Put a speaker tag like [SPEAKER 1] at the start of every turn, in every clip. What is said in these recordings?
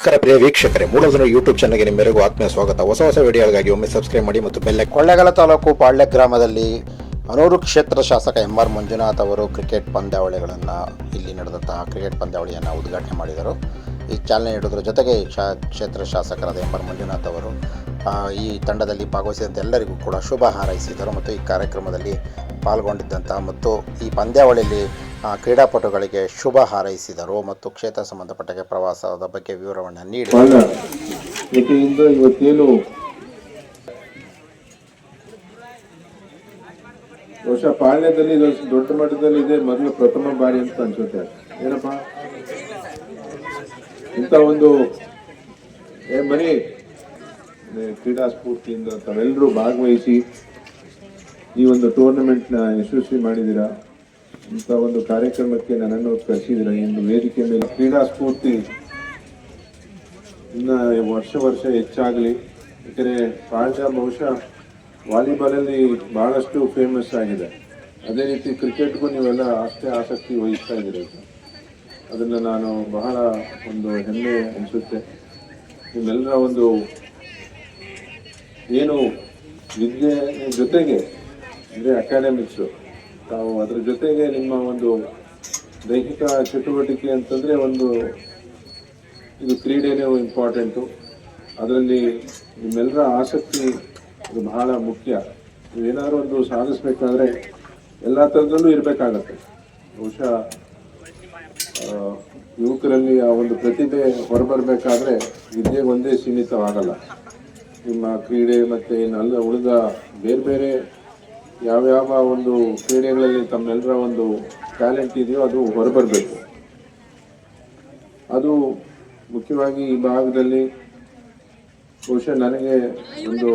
[SPEAKER 1] ನಮಸ್ಕಾರ ಪ್ರಿಯ ವೀಕ್ಷಕರೇ ಮೂಲಧನ ಯೂಟ್ಯೂಬ್ ಚಾನಲ್ಗೆ ನಿಮ್ಮೆಲ್ಲರಿಗೂ ಆತ್ಮೀಯ ಸ್ವಾಗತ. ಹೊಸ ಹೊಸ ವಿಡಿಯೋಗಳಿಗಾಗಿ ಒಮ್ಮೆ ಸಬ್ಸ್ಕ್ರೈಬ್ ಮಾಡಿ ಮತ್ತು ಬೆಲ್ಲ ಕೊಳ್ಳೆಗಾಲ ತಾಲೂಕು ಪಾಳ್ಯ ಗ್ರಾಮದಲ್ಲಿ ಅನೂರು ಕ್ಷೇತ್ರ ಶಾಸಕ ಎಂ ಆರ್ ಮಂಜುನಾಥ್ ಅವರು ಕ್ರಿಕೆಟ್ ಪಂದ್ಯಾವಳಿಗಳನ್ನು ಇಲ್ಲಿ ನಡೆದಂತಹ ಕ್ರಿಕೆಟ್ ಪಂದ್ಯಾವಳಿಯನ್ನು ಉದ್ಘಾಟನೆ ಮಾಡಿದರು. ಈ ಚಾಲನೆ ನೀಡುವುದರ ಜೊತೆಗೆ ಕ್ಷೇತ್ರ ಶಾಸಕರಾದ ಎಂ ಆರ್ ಮಂಜುನಾಥ್ ಅವರು ಈ ತಂಡದಲ್ಲಿ ಭಾಗವಹಿಸಿದಂಥ ಎಲ್ಲರಿಗೂ ಕೂಡ ಶುಭ ಹಾರೈಸಿದರು ಮತ್ತು ಈ ಕಾರ್ಯಕ್ರಮದಲ್ಲಿ ಪಾಲ್ಗೊಂಡಿದ್ದಂಥ ಮತ್ತು ಈ ಪಂದ್ಯಾವಳಿಯಲ್ಲಿ ಕ್ರೀಡಾಪಟುಗಳಿಗೆ ಶುಭ ಹಾರೈಸಿದರು ಮತ್ತು ಕ್ಷೇತ್ರ ಸಂಬಂಧಪಟ್ಟ ಪ್ರವಾಸದ ಬಗ್ಗೆ ವಿವರವನ್ನು ನೀಡಿ.
[SPEAKER 2] ಕಾರಣ ಏಕೆಂದ್ರೆ ಇವತ್ತೇನು? ಬಹುಶಃ ಪಾಳ್ಯದಲ್ಲಿ ದೊಡ್ಡ ಮಟ್ಟದಲ್ಲಿ ಇದೆ, ಮೊದಲು ಪ್ರಥಮ ಬಾರಿ ಅಂತ ಅನ್ಸುತ್ತೆ. ಏನಪ್ಪ? ಇಂಥ ಒಂದು, ಏ ಮನಿ ಕ್ರೀಡಾ ಸ್ಫೂರ್ತಿಯಿಂದ ತಾವೆಲ್ಲರೂ ಭಾಗವಹಿಸಿ ಈ ಒಂದು ಟೂರ್ನಮೆಂಟ್ನ ಯಶಸ್ವಿ ಮಾಡಿದ್ದೀರಾ? ಇಂಥ ಒಂದು ಕಾರ್ಯಕ್ರಮಕ್ಕೆ ನನ್ನನ್ನು ಕರೆಸಿದ್ದೀರಾ ಎಂದು ಒಂದು ವೇದಿಕೆ ಮೇಲೆ ಕ್ರೀಡಾ ಸ್ಫೂರ್ತಿ ಇನ್ನ ವರ್ಷ ವರ್ಷ ಹೆಚ್ಚಾಗಲಿ. ಯಾಕಂದರೆ ಪಾಳ್ಯ ಬಹುಶಃ ವಾಲಿಬಾಲಲ್ಲಿ ಭಾಳಷ್ಟು ಫೇಮಸ್ ಆಗಿದೆ. ಅದೇ ರೀತಿ ಕ್ರಿಕೆಟ್ಗೂ ನೀವೆಲ್ಲ ಅಷ್ಟೇ ಆಸಕ್ತಿ ವಹಿಸ್ತಾ ಇದ್ದೀರಿ. ಅದನ್ನು ನಾನು ಬಹಳ ಒಂದು ಹೆಮ್ಮೆ ಅನಿಸುತ್ತೆ. ನಿಮ್ಮೆಲ್ಲರ ಒಂದು ಏನು ವಿದ್ಯೆ ಜೊತೆಗೆ, ಅಂದರೆ ಅಕಾಡೆಮಿಕ್ಸು ತಾವು ಅದರ ಜೊತೆಗೆ ನಿಮ್ಮ ಒಂದು ದೈಹಿಕ ಚಟುವಟಿಕೆ ಅಂತಂದರೆ ಒಂದು ಇದು ಕ್ರೀಡೆನೇ ಇಂಪಾರ್ಟೆಂಟು ಅದರಲ್ಲಿ ನಿಮ್ಮೆಲ್ಲರ ಆಸಕ್ತಿ ಇದು ಬಹಳ ಮುಖ್ಯ. ನೀವೇನಾದ್ರು ಒಂದು ಸಾಧಿಸ್ಬೇಕಾದ್ರೆ ಎಲ್ಲ ಥರದಲ್ಲೂ ಇರಬೇಕಾಗತ್ತೆ. ಬಹುಶಃ ಯುವಕರಲ್ಲಿ ಆ ಒಂದು ಪ್ರತಿಭೆ ಹೊರಬರಬೇಕಾದ್ರೆ ವಿದ್ಯೆಗೆ ಒಂದೇ ಸೀಮಿತವಾಗಲ್ಲ. ನಿಮ್ಮ ಕ್ರೀಡೆ ಮತ್ತು ಅಲ್ಲ ಉಳಿದ ಬೇರೆ ಬೇರೆ ಯಾವ್ಯಾವ ಒಂದು ಕ್ರೀಡೆಗಳಲ್ಲಿ ತಮ್ಮೆಲ್ಲರ ಒಂದು ಟ್ಯಾಲೆಂಟ್ ಇದೆಯೋ ಅದು ಹೊರಬರಬೇಕು. ಅದು ಮುಖ್ಯವಾಗಿ ಈ ಭಾಗದಲ್ಲಿ ಬಹುಶಃ ನನಗೆ ಒಂದು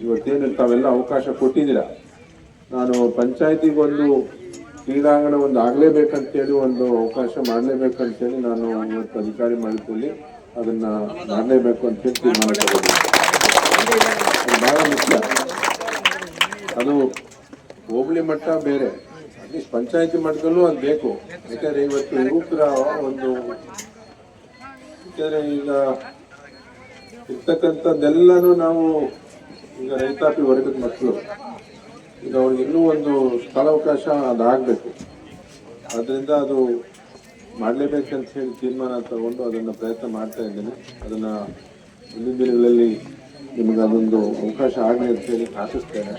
[SPEAKER 2] ಇವತ್ತೇನು ತಾವೆಲ್ಲ ಅವಕಾಶ ಕೊಟ್ಟಿದ್ದೀರ? ನಾನು ಪಂಚಾಯತಿಗೆ ಒಂದು ಕ್ರೀಡಾಂಗಣ ಒಂದು ಆಗಲೇಬೇಕಂತೇಳಿ ಒಂದು ಅವಕಾಶ ಮಾಡಲೇಬೇಕಂತೇಳಿ ನಾನು ಇವತ್ತು ಅಧಿಕಾರಿ ಮಾಡಿಕೊಳ್ಳಿ ಅದನ್ನು ಮಾಡಲೇಬೇಕು ಅಂತೇಳಿ ತೀರ್ಮಾನ ಬಹಳ ಮುಖ್ಯ ಅದು ಹೋಬಳಿ ಮಟ್ಟ ಬೇರೆ. ಅಟ್ಲೀಸ್ಟ್ ಪಂಚಾಯತಿ ಮಟ್ಟದಲ್ಲೂ ಅದು ಬೇಕು. ಯಾಕಂದ್ರೆ ಇವತ್ತು ಯುವಕರ ಒಂದು ಯಾಕಂದ್ರೆ ಈಗ ಇರ್ತಕ್ಕಂಥದ್ದೆಲ್ಲನೂ ನಾವು ಈಗ ರೈತಾಪಿ ವರ್ಗದ ಮಕ್ಕಳು. ಈಗ ಅವ್ರಿಗೆ ಇನ್ನೂ ಒಂದು ಸ್ಥಳಾವಕಾಶ ಅದಾಗಬೇಕು. ಅದರಿಂದ ಅದು ಮಾಡಲೇಬೇಕಂತ ಹೇಳಿ ತೀರ್ಮಾನ ತಗೊಂಡು ಅದನ್ನು ಪ್ರಯತ್ನ ಮಾಡ್ತಾ ಇದ್ದೇನೆ. ಅದನ್ನು ಮುಂದಿನ ದಿನಗಳಲ್ಲಿ ನಿಮಗೆ ಅದೊಂದು ಅವಕಾಶ ಆಗಲಿ ಅಂತ ಹೇಳಿ ಆಶಿಸ್ತೇನೆ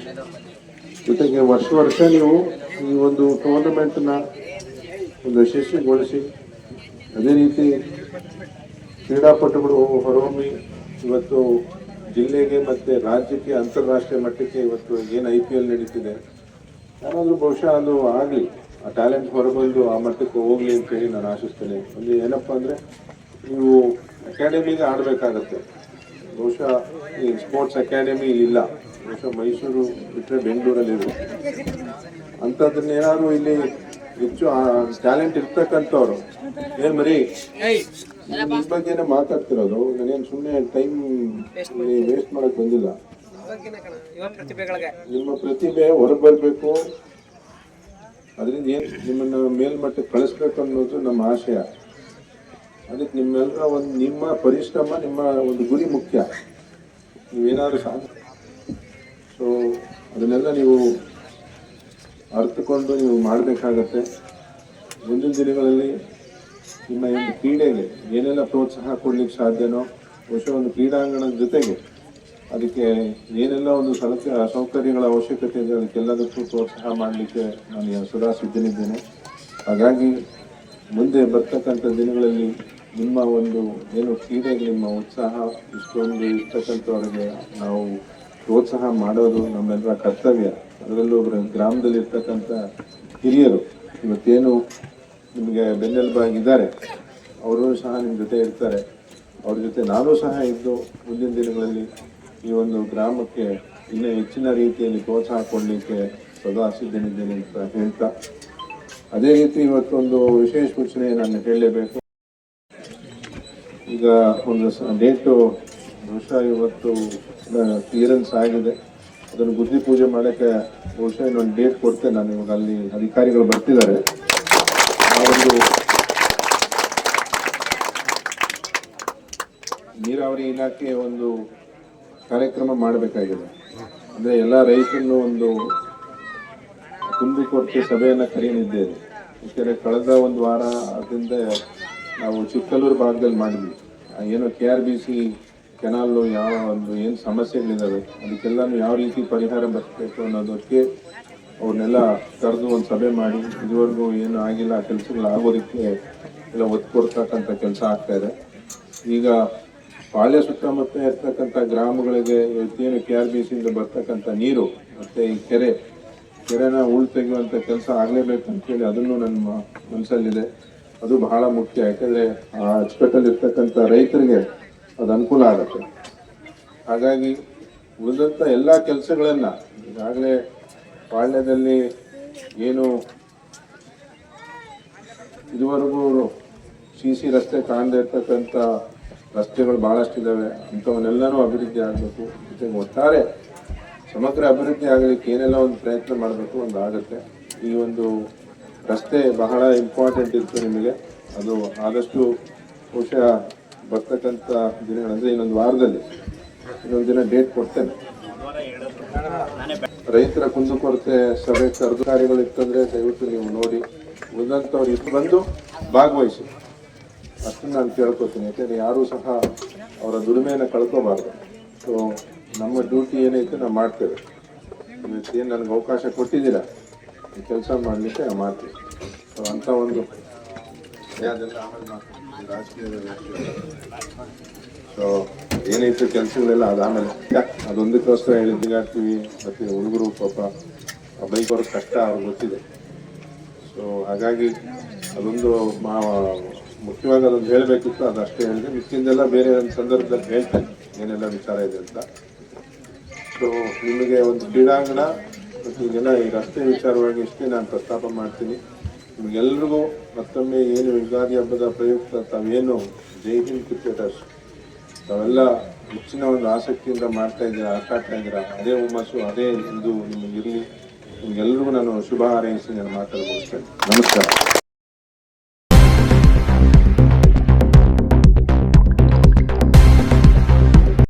[SPEAKER 2] ಜೊತೆಗೆ ವರ್ಷ ವರ್ಷ ನೀವು ಈ ಒಂದು ಟೂರ್ನಮೆಂಟ್ನ ಒಂದು ಯಶಸ್ವಿಗೊಳಿಸಿ, ಅದೇ ರೀತಿ ಕ್ರೀಡಾಪಟುಗಳು ಹೊರಹೊಮ್ಮಿ, ಇವತ್ತು ಜಿಲ್ಲೆಗೆ ಮತ್ತೆ ರಾಜ್ಯಕ್ಕೆ ಅಂತಾರಾಷ್ಟ್ರೀಯ ಮಟ್ಟಕ್ಕೆ ಇವತ್ತು ಏನು ಐ ಪಿ ಎಲ್ ನಡೀತಿದೆ, ಯಾರಾದರೂ ಬಹುಶಃ ಅದು ಆಗಲಿ, ಆ ಟ್ಯಾಲೆಂಟ್ ಹೊರಬಂದು ಆ ಮಟ್ಟಕ್ಕೆ ಹೋಗಲಿ ಅಂತ ಹೇಳಿ ನಾನು ಆಶಿಸ್ತೇನೆ. ಒಂದು ಏನಪ್ಪ ಅಂದರೆ, ನೀವು ಅಕಾಡೆಮಿಗೆ ಆಡಬೇಕಾಗತ್ತೆ. ಬಹುಶಃ ಈ ಸ್ಪೋರ್ಟ್ಸ್ ಅಕಾಡೆಮಿ ಇಲ್ಲ ಬಹುಶಃ ಮೈಸೂರು ಬಿಟ್ಟರೆ ಬೆಂಗಳೂರಲ್ಲಿ ಇದು ಅಂಥದ್ದನ್ನ ಏನಾದ್ರು ಇಲ್ಲಿ ಹೆಚ್ಚು ಟ್ಯಾಲೆಂಟ್ ಇರ್ತಕ್ಕಂಥವ್ರು? ಏನು ಮರಿ? ನಿಮ್ಮ ಬಗ್ಗೆನೇ ಮಾತಾಡ್ತಿರೋದು. ನಾನೇನು ಸುಮ್ಮನೆ ಟೈಮ್ ವೇಸ್ಟ್ ಮಾಡಕ್ ಬಂದಿಲ್ಲ. ನಿಮ್ಮ ಪ್ರತಿಭೆ ಹೊರಬರ್ಬೇಕು ಅದರಿಂದ ಏನು ನಿಮ್ಮನ್ನು ಮೇಲ್ಮಟ್ಟಕ್ಕೆ ಕಳಿಸ್ಬೇಕು ಅನ್ನೋದು ನಮ್ಮ ಆಶಯ. ಅದಕ್ಕೆ ನಿಮ್ಮೆಲ್ಲರ ಒಂದು ನಿಮ್ಮ ಪರಿಶ್ರಮ, ನಿಮ್ಮ ಒಂದು ಗುರಿ ಮುಖ್ಯ. ನೀವೇನಾದರೂ ಸಾಧ ಸೊ ಅದನ್ನೆಲ್ಲ ನೀವು ಅರ್ಥಕೊಂಡು ನೀವು ಮಾಡಬೇಕಾಗತ್ತೆ. ಮುಂದಿನ ದಿನಗಳಲ್ಲಿ ನಿಮ್ಮ ಒಂದು ಕ್ರೀಡೆಗೆ ಏನೆಲ್ಲ ಪ್ರೋತ್ಸಾಹ ಕೊಡ್ಲಿಕ್ಕೆ ಸಾಧ್ಯನೋ, ಬಹುಶಃ ಒಂದು ಕ್ರೀಡಾಂಗಣದ ಜೊತೆಗೆ ಅದಕ್ಕೆ ಏನೆಲ್ಲ ಒಂದು ಸಲಕ, ಸೌಕರ್ಯಗಳ ಅವಶ್ಯಕತೆ ಇದೆ, ಅದಕ್ಕೆಲ್ಲದಕ್ಕೂ ಪ್ರೋತ್ಸಾಹ ಮಾಡಲಿಕ್ಕೆ ನಾನು ಸದಾ ಸಿದ್ಧನಿದ್ದೇನೆ. ಹಾಗಾಗಿ ಮುಂದೆ ಬರ್ತಕ್ಕಂಥ ದಿನಗಳಲ್ಲಿ ನಿಮ್ಮ ಒಂದು ಏನು ಕ್ರೀಡೆಗೆ ನಿಮ್ಮ ಉತ್ಸಾಹ ಇಷ್ಟೊಂದು ಇರ್ತಕ್ಕಂಥವ್ರಿಗೆ ನಾವು ಪ್ರೋತ್ಸಾಹ ಮಾಡೋದು ನಮ್ಮೆಲ್ಲರ ಕರ್ತವ್ಯ. ಅದರಲ್ಲೂ ಒಬ್ಬರು ಗ್ರಾಮದಲ್ಲಿ ಇರ್ತಕ್ಕಂಥ ಹಿರಿಯರು ಇವತ್ತೇನು ನಿಮಗೆ ಬೆನ್ನೆಲುಬಾಗಿದ್ದಾರೆ ಅವರು ಸಹ ನಿಮ್ಮ ಜೊತೆ ಇರ್ತಾರೆ. ಅವ್ರ ಜೊತೆ ನಾನು ಸಹ ಇದ್ದು ಮುಂದಿನ ದಿನಗಳಲ್ಲಿ ಈ ಒಂದು ಗ್ರಾಮಕ್ಕೆ ಇನ್ನೂ ಹೆಚ್ಚಿನ ರೀತಿಯಲ್ಲಿ ಪ್ರೋತ್ಸಾಹ ಕೊಡಲಿಕ್ಕೆ ಸದಾ ಸಿದ್ಧನಿದ್ದೇನೆ ಅಂತ ಹೇಳ್ತಾ. ಅದೇ ರೀತಿ ಇವತ್ತೊಂದು ವಿಶೇಷ ಸೂಚನೆ ನಾನು ಹೇಳಲೇಬೇಕು. ಈಗ ಒಂದು ಡೇಟು ಬಹುಶಃ ಇವತ್ತು ಕ್ಲಿಯರೆನ್ಸ್ ಆಗಿದೆ. ಅದನ್ನು ಬುದ್ಧಿ ಪೂಜೆ ಮಾಡೋಕ್ಕೆ ಬಹುಶಃ ಇನ್ನೊಂದು ಡೇಟ್ ಕೊಡ್ತೇನೆ ನಾನು ಇವಾಗ ಅಲ್ಲಿ ಅಧಿಕಾರಿಗಳು ಬರ್ತಿದ್ದಾರೆ. ಒಂದು ನೀರಾವರಿ ಇಲಾಖೆ ಒಂದು ಕಾರ್ಯಕ್ರಮ ಮಾಡಬೇಕಾಗಿದೆ. ಅಂದರೆ ಎಲ್ಲ ರೈತರನ್ನು ಒಂದು ತುಂಬಿಕೊಟ್ಟು ಸಭೆಯನ್ನು ಕರೆಯಲಿದ್ದೇವೆ. ಏಕೆಂದರೆ ಕಳೆದ ಒಂದು ವಾರ ಅದರಿಂದ ನಾವು ಚಿಕ್ಕಲ್ಲೂರು ಭಾಗದಲ್ಲಿ ಮಾಡಿದ್ವಿ. ಏನು K R B C canal ಯಾವ ಒಂದು ಏನು ಸಮಸ್ಯೆಗಳಿದ್ದಾವೆ ಅದಕ್ಕೆಲ್ಲಾನು ಯಾವ ರೀತಿ ಪರಿಹಾರ ಬರಬೇಕು ಅನ್ನೋದಕ್ಕೆ ಅವ್ರನ್ನೆಲ್ಲ ಕರೆದು ಒಂದು ಸಭೆ ಮಾಡಿ, ಇದುವರೆಗೂ ಏನು ಆಗಿಲ್ಲ ಆ ಕೆಲಸಗಳು ಆಗೋದಕ್ಕೆ ಎಲ್ಲ ಒತ್ತು ಕೊಡ್ತಕ್ಕಂಥ ಕೆಲಸ ಆಗ್ತಾ ಇದೆ. ಈಗ ಪಾಳ್ಯ ಸುತ್ತಮುತ್ತ ಇರ್ತಕ್ಕಂಥ ಗ್ರಾಮಗಳಿಗೆ ಇವತ್ತೇನು ಕೆ ಆರ್ ಬಿ ಸಿಯಿಂದ ಬರ್ತಕ್ಕಂಥ ನೀರು, ಮತ್ತು ಈ ಕೆರೆ, ಕೆರೆನ ಉಳ್ ತೆಗೆಯುವಂಥ ಕೆಲಸ ಆಗಲೇಬೇಕು ಅಂತೇಳಿ ಅದನ್ನು ನನ್ನ ಮನಸ್ಸಲ್ಲಿದೆ ಅದು ಬಹಳ ಮುಖ್ಯ, ಯಾಕಂದ್ರೆ ಆ ಅಚ್ಚುಕಟ್ಟಲ್ಲಿ ಇರ್ತಕ್ಕಂಥ ರೈತರಿಗೆ ಅದು ಅನುಕೂಲ ಆಗುತ್ತೆ. ಹಾಗಾಗಿ ಉಳಿದಂಥ ಎಲ್ಲ ಕೆಲಸಗಳನ್ನ ಈಗಾಗಲೇ ಪಾಳ್ಯದಲ್ಲಿ ಏನು ಇದುವರೆಗೂ ಸಿ ಸಿ ರಸ್ತೆ ಕಾಣದೇ ಇರ್ತಕ್ಕಂಥ ರಸ್ತೆಗಳು ಬಹಳಷ್ಟಿದ್ದಾವೆ ಅಂಥವನ್ನೆಲ್ಲನೂ ಅಭಿವೃದ್ಧಿ ಆಗಬೇಕು. ಜೊತೆಗೆ ಒಟ್ಟಾರೆ ಸಮಗ್ರ ಅಭಿವೃದ್ಧಿ ಆಗಲಿಕ್ಕೆ ಏನೆಲ್ಲ ಒಂದು ಪ್ರಯತ್ನ ಮಾಡಬೇಕು ಒಂದು ಆಗುತ್ತೆ. ಈ ಒಂದು ರಸ್ತೆ ಬಹಳ ಇಂಪಾರ್ಟೆಂಟ್ ಇತ್ತು ನಿಮಗೆ. ಅದು ಆದಷ್ಟು ಬಹುಶಃ ಬರ್ತಕ್ಕಂಥ ದಿನಗಳಂದ್ರೆ ಇನ್ನೊಂದು ವಾರದಲ್ಲಿ ಇನ್ನೊಂದು ದಿನ ಡೇಟ್ ಕೊಡ್ತೇನೆ. ರೈತರ ಕುಂದುಕೊರತೆ ಸಭೆ ಕರೆದು ಕಾರ್ಯಗಳು ಇತ್ತಂದ್ರೆ ದಯವಿಟ್ಟು ನೀವು ನೋಡಿ, ಉಳಿದಂಥವ್ರು ಇದು ಬಂದು ಭಾಗವಹಿಸಿ. ಅಷ್ಟನ್ನು ನಾನು ಕೇಳ್ಕೊತೀನಿ ಯಾಕೆಂದರೆ ಯಾರೂ ಸಹ ಅವರ ದುಡಿಮೆಯನ್ನು ಕಳ್ಕೋಬಾರ್ದು. ಸೊ ನಮ್ಮ ಡ್ಯೂಟಿ ಏನೈತೆ ನಾವು ಮಾಡ್ತೇವೆ. ಏನು ನನಗೆ ಅವಕಾಶ ಕೊಟ್ಟಿದ್ದೀರಾ? ಕೆಲಸ ಮಾಡಲಿಕ್ಕೆ ಮಾಡ್ತೀವಿ. ಸೊ ಅಂಥ ಒಂದು ಆಮೇಲೆ ಸೊ ಏನಿತ್ತು ಕೆಲಸಗಳೆಲ್ಲ ಅದಾಮೇಲೆ ಅದೊಂದಕ್ಕೋಸ್ಕರ ಹೇಳಿದ್ದಾಗ್ತೀವಿ ಮತ್ತೆ ಹುಡುಗರು ಪಾಪ ಬೈಕ್ ಅವ್ರಿಗೆ ಕಷ್ಟ ಅವ್ರಿಗೆ ಗೊತ್ತಿದೆ. ಸೊ ಹಾಗಾಗಿ ಅದೊಂದು ಮಾ- ಮುಖ್ಯವಾಗಿ ಅದೊಂದು ಹೇಳಬೇಕಿತ್ತು. ಅದು ಅಷ್ಟೇ ಹೇಳಿದೆ. ಮಿಕ್ಕಿಂದೆಲ್ಲ ಬೇರೆ ಒಂದು ಸಂದರ್ಭದಲ್ಲಿ ಹೇಳ್ತೇನೆ. ಏನೆಲ್ಲ ವಿಚಾರ ಇದೆ ಅಂತ. ಸೊ ನಿಮಗೆ ಒಂದು ಕ್ರೀಡಾಂಗಣ ಮತ್ತು ಈಗೆಲ್ಲ ಈ ರಸ್ತೆ ವಿಚಾರವಾಗಿ ಇಷ್ಟೇ ನಾನು ಪ್ರಸ್ತಾಪ ಮಾಡ್ತೀನಿ. ನಿಮಗೆಲ್ರಿಗೂ ಮತ್ತೊಮ್ಮೆ ಏನು ಯುಗಾದಿ ಹಬ್ಬದ ಪ್ರಯುಕ್ತ, ತಾವೇನು ಜೈ ಹಿಂದ್ ಕ್ರಿಕೆಟರ್ಸ್, ತಾವೆಲ್ಲ ಹೆಚ್ಚಿನ ಒಂದು ಆಸಕ್ತಿಯಿಂದ ಮಾಡ್ತಾ ಇದ್ದೀರಾ, ಆಟಾಡ್ತಾ ಇದ್ದೀರಾ, ಅದೇ ಹುಮ್ಮಸ್ಸು, ಅದೇ ಇದು ನಿಮಗಿರಲಿ ನಿಮಗೆಲ್ರಿಗೂ ನಾನು ಶುಭ ಹಾರೈಸಿ, ನಾನು ಮಾತಾಡ್ಬೋದು ನಮಸ್ಕಾರ.